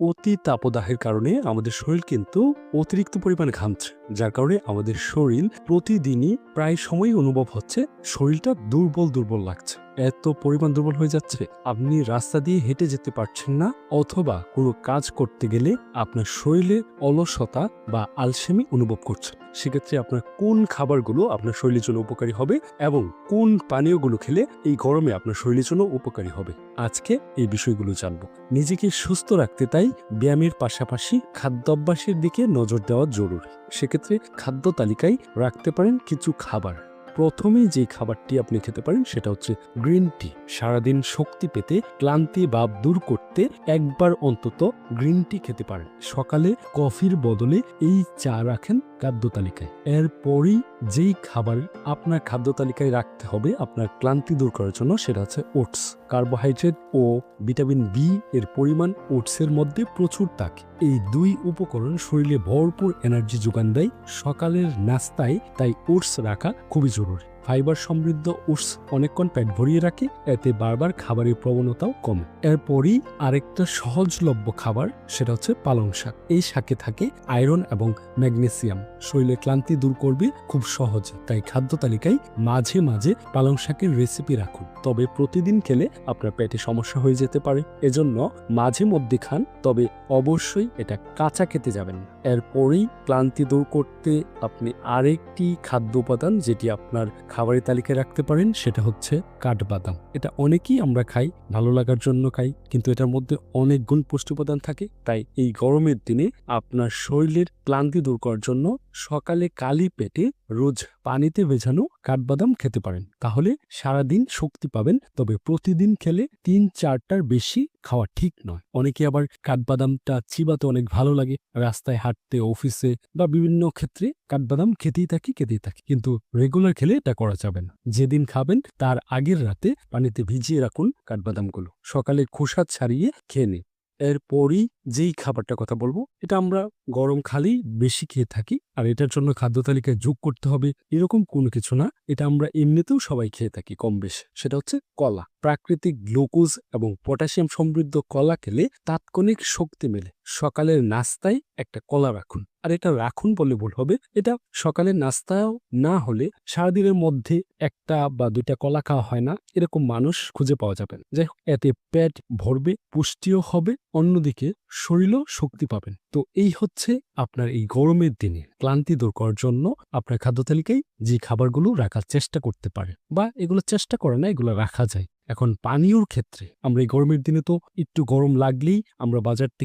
অতি তাপদাহের কারণে আমাদের শরীর কিন্তু অতিরিক্ত পরিমাণ ঘামছে। যার কারণে আমাদের শরীর প্রতিদিনই প্রায় সময়ই অনুভব হচ্ছে শরীরটা দুর্বল দুর্বল লাগছে। এত পরিমাণ দুর্বল হয়ে যাচ্ছে, আপনি রাস্তা দিয়ে হেঁটে যেতে পারছেন না অথবা কোনো কাজ করতে গেলে আপনার শরীরে অলসতা বা আলসেমি অনুভব করছেন সেক্ষেত্রে আপনার কোন খাবারগুলো আপনার শরীরের জন্য উপকারী হবে এবং কোন পানীয়গুলো খেলে এই গরমে আপনার শরীরের জন্য উপকারী হবে? আজকে এই বিষয়গুলো জানব। নিজেকে সুস্থ রাখতে তাই ব্যায়ামের পাশাপাশি খাদ্যাভ্যাসের দিকে নজর দেওয়া জরুরি। সেক্ষেত্রে খাদ্য তালিকায় রাখতে পারেন কিছু খাবার। প্রথমে যে খাবারটি আপনি খেতে পারেন সেটা হচ্ছে গ্রিন টি। সারাদিন শক্তি পেতে ক্লান্তি ভাব দূর করতে একবার অন্তত গ্রিন টি খেতে পারেন। সকালে কফির বদলে এই চা রাখেন খাদ্য তালিকায়। এরপরই যেই খাবার আপনার খাদ্য তালিকায় রাখতে হবে, আপনার ক্লান্তি দূর করার জন্য সেটা হচ্ছে ওটস। কার্বোহাইড্রেট ও ভিটামিন বি এর পরিমাণ ওটসের মধ্যে প্রচুর থাকে। এই দুই উপকরণ শরীরে ভরপুর এনার্জি যোগান দেয়, সকালের নাস্তায় তাই ওটস রাখা খুবই জরুরি। ফাইবার সমৃদ্ধ ওটস অনেকক্ষণ পেট ভরিয়ে রাখে, এতে বারবার খাবারের প্রবণতাও কমে। এরপরই আরেকটা সহজলভ্য খাবার, সেটা হচ্ছে পালং শাক। এই শাকে থাকে আয়রন এবং ম্যাগনেসিয়াম। শরীরে ক্লান্তি দূর করবে খুব সহজে, তাই খাদ্য তালিকায় মাঝে মাঝে পালং শাকের রেসিপি রাখুন। তবে প্রতিদিন খেলে আপনার পেটে সমস্যা হয়ে যেতে পারে। এজন্য মাঝে মধ্যে খান, তবে অবশ্যই এটা কাঁচা খেতে যাবেন এরপরেই ক্লান্তি দূর করতে আপনি আরেকটি খাদ্য উপাদান, যেটি আপনার খাবারের তালিকায় রাখতে পারেন, সেটা হচ্ছে কাঠবাদাম। এটা অনেকেই আমরা খাই, ভালো লাগার জন্য খাই, কিন্তু এটার মধ্যে অনেক গুণ পুষ্টি উপাদান থাকে। তাই এই গরমের দিনে আপনার শরীরের ক্লান্তি দূর করার জন্য সকালে কালি পেটে রোজ পানিতে ভেজানো কাঠবাদাম খেতে পারেন। তাহলে সারাদিন শক্তি পাবেন, তবে প্রতিদিন খেলে তিন চারটার বেশি খাওয়া ঠিক নয়। অনেকে আবার কাঠবাদামটা চিবাতে অনেক ভালো লাগে। রাস্তায় হাঁটতে, অফিসে বা বিভিন্ন ক্ষেত্রে কাঠবাদাম খেতেই থাকি খেতেই থাকি। কিন্তু রেগুলার খেলে এটা করা যাবে না। যেদিন খাবেন, তার আগের রাতে পানিতে ভিজিয়ে রাখুন কাঠবাদামগুলো। সকালে খোসা ছাড়িয়ে খেয়ে নিন। এরপরই যেই খাবারটা কথা বলব, এটা আমরা গরম খালি বেশি খেয়ে থাকি। আর এটার জন্য খাদ্য তালিকায় যোগ করতে হবে। এরকম কোনো কিছু না। এটা আমরা এমনিতেও সবাই খেয়ে থাকি কম বেশ সেটা হচ্ছে কলা। প্রাকৃতিক গ্লুকোজ এবং পটাশিয়াম সমৃদ্ধ কলা খেলে তাৎক্ষণিক শক্তি মেলে। সকালের নাস্তায় একটা কলা রাখুন। আর এটা রাখুন বলে ভুল হবে। এটা সকালের নাস্তাও না হলে সারাদিনের মধ্যে একটা বা দুইটা কলা খাওয়া হয় না। এরকম মানুষ খুঁজে পাওয়া যাবেন যাই হোক, এতে পেট ভরবে, পুষ্টিও হবে, অন্যদিকে শরীরও শক্তি পাবেন। তো এই হচ্ছে আপনার এই গরমের দিনে ক্লান্তি দূর করার জন্য আপনার খাদ্য তালিকায় যে খাবারগুলো রাখার চেষ্টা করতে পারে বা এগুলো চেষ্টা করে না, এগুলো রাখা যায়। এখন পানীয়র ক্ষেত্রে আমরা এই গরমের দিনে তো একটু গরম লাগলেই আমরা বাজার থেকে